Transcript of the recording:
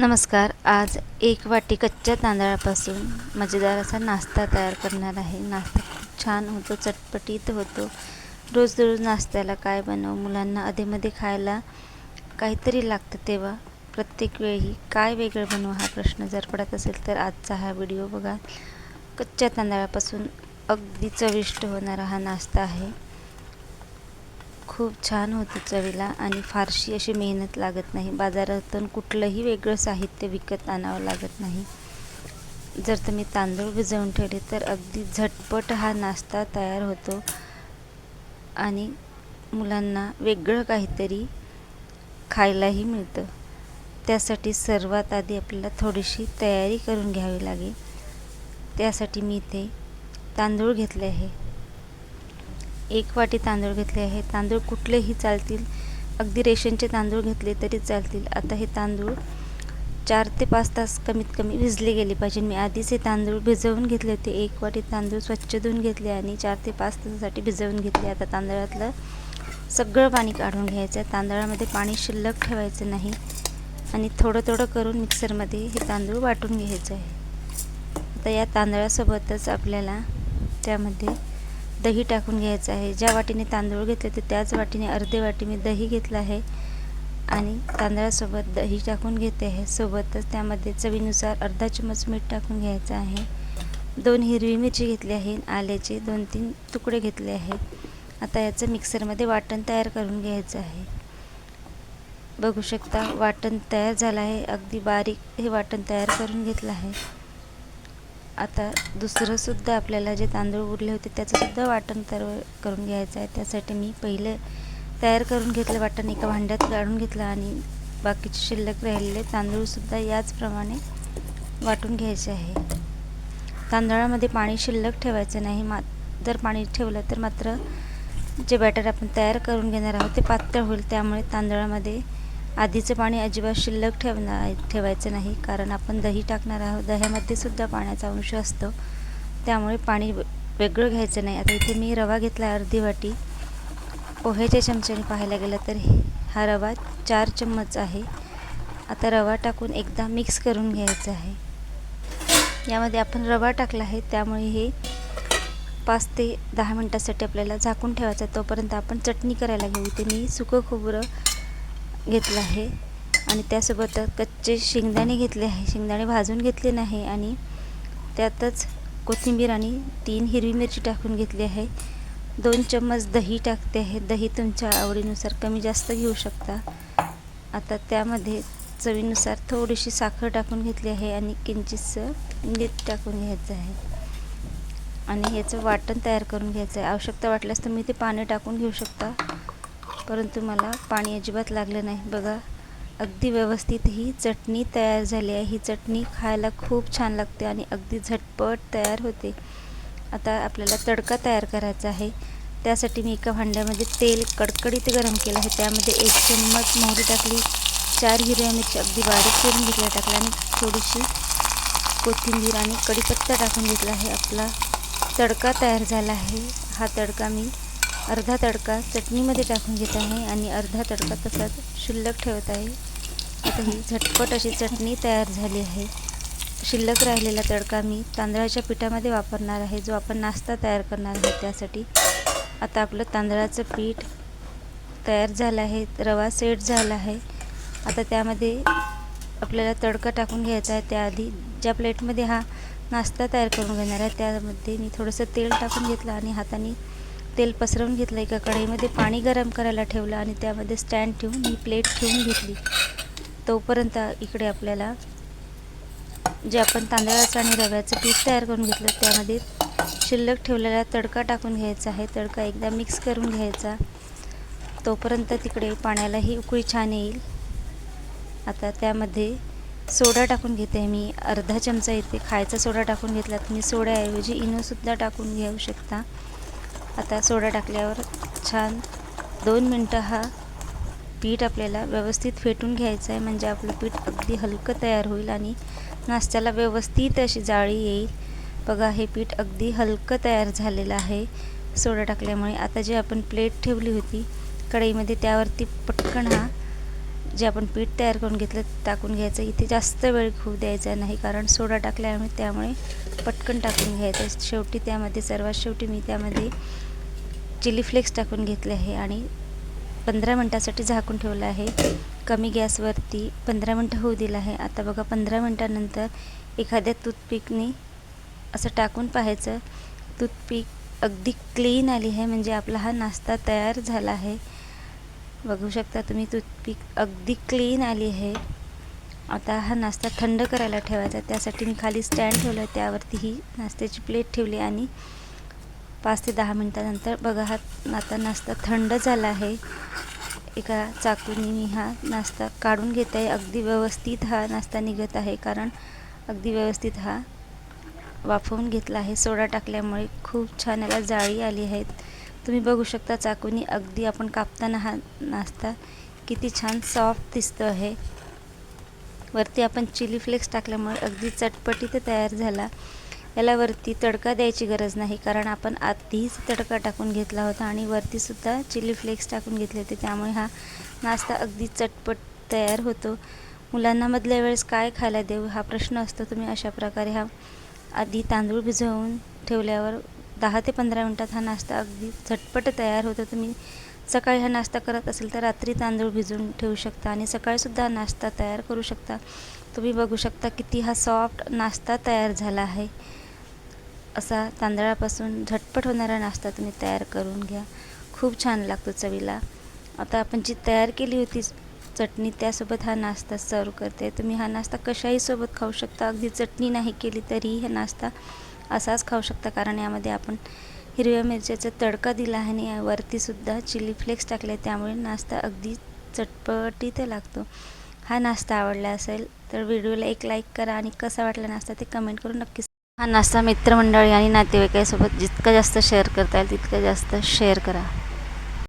नमस्कार. आज एक वाटी कच्च्या तांदळापासून मजेदार असा नाश्ता तयार करणार आहे. नाश्ता खूप छान होतो चटपटीत होतो. रोज रोज नाश्त्याला काय बनव मुलांना अधेमध्ये खायला काहीतरी लागतं तेव्हा प्रत्येक वेळी काय वेगळं बनवू हा प्रश्न जर पडत असेल तर आजचा हा व्हिडिओ बघा. कच्च्या तांदळापासून अगदी चविष्ट होणारा हा नाश्ता आहे. खूप छान होतं चवीला आणि फारशी अशी मेहनत लागत नाही. बाजारातून कुठलंही वेगळं साहित्य विकत आणावं लागत नाही. जर तुम्ही तांदूळ भिजवून ठेवले तर अगदी झटपट हा नाश्ता तयार होतो आणि मुलांना वेगळं काहीतरी खायलाही मिळतं. त्यासाठी सर्वात आधी आपल्याला थोडीशी तयारी करून घ्यावी लागेल. त्यासाठी मी इथे तांदूळ घेतले आहे. एक वाटी तांदूळ घेतले आहे. तांदूळ कुठलेही चालतील. अगदी रेशनचे तांदूळ घेतले तरी चालतील. आता हे तांदूळ चार ते पाच तास कमीत कमी भिजले गेले पाहिजे. मी आधीच हे तांदूळ भिजवून घेतले होते. एक वाटी तांदूळ स्वच्छ धुवून घेतले आणि चार ते पाच तासासाठी भिजवून घेतले. आता तांदळातलं सगळं पाणी काढून घ्यायचं. आहे तांदळामध्ये पाणी शिल्लक ठेवायचं नाही आणि थोडं थोडं करून मिक्सरमध्ये हे तांदूळ वाटून घ्यायचं आहे. आता या तांदळासोबतच आपल्याला त्यामध्ये दही टाकून घ्यायचं आहे. ज्या वाटीने तांदूळ घेतले ते त्याच वाटीने अर्धे वाटी मी दही घेतलं आहे. आणि तांदळासोबत दही टाकून घेते आहे. सोबतच त्यामध्ये चवीनुसार अर्धा चमच मीठ टाकून घ्यायचं आहे. दोन हिरवी मिरची घेतली आहे. आल्याचे दोन तीन तुकडे घेतले आहे. आता याचं मिक्सरमध्ये वाटण तयार करून घ्यायचं आहे. बघू शकता वाटण तयार झालं आहे. अगदी बारीक हे वाटण तयार करून घेतलं आहे. आता दुसरंसुद्धा आपल्याला जे तांदूळ उरले होते त्याचंसुद्धा वाटण तर करून घ्यायचं आहे. त्यासाठी मी पहिले तयार करून घेतलं वाटण एका भांड्यात काढून घेतलं आणि बाकीचे शिल्लक राहिलेले तांदूळसुद्धा याचप्रमाणे वाटून घ्यायचे आहे. तांदळामध्ये पाणी शिल्लक ठेवायचं नाही. मा जर पाणी ठेवलं तर मात्र जे बॅटर आपण तयार करून घेणार आहोत ते पातळ होईल. त्यामुळे तांदळामध्ये आधीचं पाणी अजिबात शिल्लक ठेवणार ठेवायचं नाही. कारण आपण दही टाकणार आहोत. दह्यामध्ये सुद्धा पाण्याचा अंश असतो. त्यामुळे पाणी वेगळं घ्यायचं नाही. आता इथे मी रवा घेतला अर्धी वाटी. पोह्याच्या चमच्याने पाहायला गेलं तर हा रवा चार चम्मच आहे. आता रवा टाकून एकदा मिक्स करून घ्यायचा आहे. यामध्ये आपण रवा टाकला आहे. त्यामुळे हे पाच ते दहा मिनटासाठी आपल्याला झाकून ठेवायचं तोपर्यंत आपण चटणी करायला घेऊ. इथे मी सुकं खोबरं घेतलं आहे. आणि त्यासोबत कच्चे शेंगदाणे घेतले आहे. शेंगदाणे भाजून घेतले नाही आणि त्यातच कोथिंबीर आणि तीन हिरवी मिरची टाकून घेतली आहे. दोन चम्मच दही टाकते आहे. दही तुमच्या आवडीनुसार कमी जास्त घेऊ शकता. आता त्यामध्ये चवीनुसार थोडीशी साखर टाकून घेतली आहे आणि किंचितसं मीठ टाकून घ्यायचं आहे. आणि ह्याचं वाटण तयार करून घ्यायचं आहे. आवश्यकता वाटल्यास तुम्ही ते पाणी टाकून घेऊ शकता. परंतु मला पाणी अजिबात लागलं नाही. बघा अगदी व्यवस्थित ही चटणी तयार झाली आहे. ही चटणी खायला खूप छान लागते आणि अगदी झटपट तयार होते. आता आपल्याला तडका तयार करायचा आहे. त्यासाठी मी एका भांड्यामध्ये तेल कडकडीत गरम केलं आहे. त्यामध्ये एक चम्मच मोहरी टाकली चार हिरव्या मिरची अगदी बारीक करून घेतल्या टाकल्या आणि थोडीशी कोथिंबीर आणि कढीपत्ता टाकून घेतला आहे. आपला तडका तयार झाला आहे. हा तडका मी अर्धा तडका चटणीमध्ये टाकून घेत आहे आणि अर्धा तडका तसाच शिल्लक ठेवत आहे. आता ही झटपट अशी चटणी तयार झाली आहे. शिल्लक राहिलेला तडका मी तांदळाच्या पिठामध्ये वापरणार आहे जो आपण नाश्ता तयार करणार आहे त्यासाठी. आता आपलं तांदळाचं पीठ तयार झालं आहे रवा सेट झाला आहे. आता त्यामध्ये आपल्याला तडका टाकून घ्यायचा आहे. त्याआधी ज्या प्लेटमध्ये हा नाश्ता तयार करून घेणार आहे त्यामध्ये मी थोडंसं तेल टाकून घेतलं आणि हाताने तेल पसरवून घेतलं एका कढईमध्ये पाणी गरम करायला ठेवलं आणि त्यामध्ये स्टँड ठेवून ही प्लेट ठेवून घेतली. तोपर्यंत इकडे आपल्याला जे आपण तांदळाचं आणि रव्याचं पीठ तयार करून घेतलं त्यामध्ये शिल्लक ठेवलेला तडका टाकून घ्यायचा आहे. तडका एकदा मिक्स करून घ्यायचा. तोपर्यंत तिकडे पाण्यालाही उकळी छान येईल. आता त्यामध्ये सोडा टाकून घेते मी. अर्धा चमचा इथे खायचा सोडा टाकून घेतला. तुम्ही सोड्याऐवजी इनोसुद्धा टाकून घेऊ शकता. आता सोडा टाकल्यावर छान दोन मिनटं हा पीठ आपल्याला व्यवस्थित फेटून घ्यायचं आहे. म्हणजे आपलं पीठ अगदी हलकं तयार होईल आणि नाश्त्याला व्यवस्थित अशी जाळी येईल. बघा हे पीठ अगदी हलकं तयार झालेलं आहे. सोडा टाकल्यामुळे आता जी आपण प्लेट ठेवली होती कढईमध्ये त्यावरती पटकन हा जे आपण पीठ तयार करून घेतलं टाकून घ्यायचं. इथे जास्त वेळ खूप द्यायचा नाही कारण सोडा टाकल्यामुळे त्यामुळे पटकन टाकून घ्यायचं. शेवटी त्यामध्ये सर्वात शेवटी मी त्यामध्ये चिली फ्लेक्स टाकून घेतले आहे आणि पंधरा मिनटासाठी झाकून ठेवलं आहे. कमी गॅसवरती पंधरा मिनटं होऊ दिलं आहे. आता बघा पंधरा मिनटानंतर एखाद्या टूथपिकनी असं टाकून पाहायचं. टूथपिक अगदी क्लीन आली आहे म्हणजे आपला हा नाश्ता तयार झाला आहे. बघू शकता तुम्ही टूथपिक अगदी क्लीन आली आहे. आता हा नाश्ता थंड करायला ठेवायचा. त्यासाठी मी खाली स्टँड ठेवलं आहे. त्यावरती ही नाश्त्याची प्लेट ठेवली आणि पाच ते दहा मिनटानंतर बघा हा आता नाश्ता थंड झाला आहे. एका चाकूने मी हा नाश्ता काढून घेत आहे. अगदी व्यवस्थित हा नाश्ता निघत आहे कारण अगदी व्यवस्थित हा वाफवून घेतला आहे. सोडा टाकल्यामुळे खूप छान याला जाळी आली आहेत तुम्ही बघू शकता चाकूनी अगदी आपण कापताना हा नाश्ता किती छान सॉफ्ट दिसतो आहे. वरती आपण चिली फ्लेक्स टाकल्यामुळे अगदी चटपटीत तयार झाला. याला वरती तडका द्यायची गरज नाही कारण आपण आधीच तडका टाकून घेतला होता आणि वरतीसुद्धा चिली फ्लेक्स टाकून घेतले होते. त्यामुळे हा नाश्ता अगदी चटपट तयार होतो. मुलांना मधल्या वेळेस काय खायला देऊ हा प्रश्न असतो. तुम्ही अशा प्रकारे हा आधी तांदूळ भिजवून ठेवल्यावर दहा ते पंधरा मिनटात हा नाश्ता अगदी झटपट तयार होतो. तुम्ही सकाळी हा नाश्ता करत असेल तर रात्री तांदूळ भिजवून ठेवू शकता आणि सकाळीसुद्धा हा नाश्ता तयार करू शकता. तुम्ही बघू शकता किती हा सॉफ्ट नाश्ता तयार झाला आहे. असा तांदळापासून झटपट होणारा नाश्ता तुम्ही तयार करून घ्या. खूप छान लागतो चवीला. आता आपण जी तयार केली होती चटणी त्यासोबत हा नाश्ता सर्व करते. तुम्ही हा नाश्ता कशाही सोबत खाऊ शकता. अगदी चटणी नाही केली तरीही हा नाश्ता असाच खाऊ शकता. कारण यामध्ये आपण हिरव्या मिरच्याचा तडका दिला आहे आणि वरतीसुद्धा चिली फ्लेक्स टाकले त्यामुळे नाश्ता अगदी चटपटीत लागतो. हा नाश्ता आवडला असेल तर व्हिडिओला एक लाईक करा आणि कसा वाटला नाश्ता ते कमेंट करून नक्कीच हा नाश्ता मित्रमंडळी आणि नातेवाईकांसोबत जितका जास्त शेअर करता येईल तितका जास्त शेअर करा.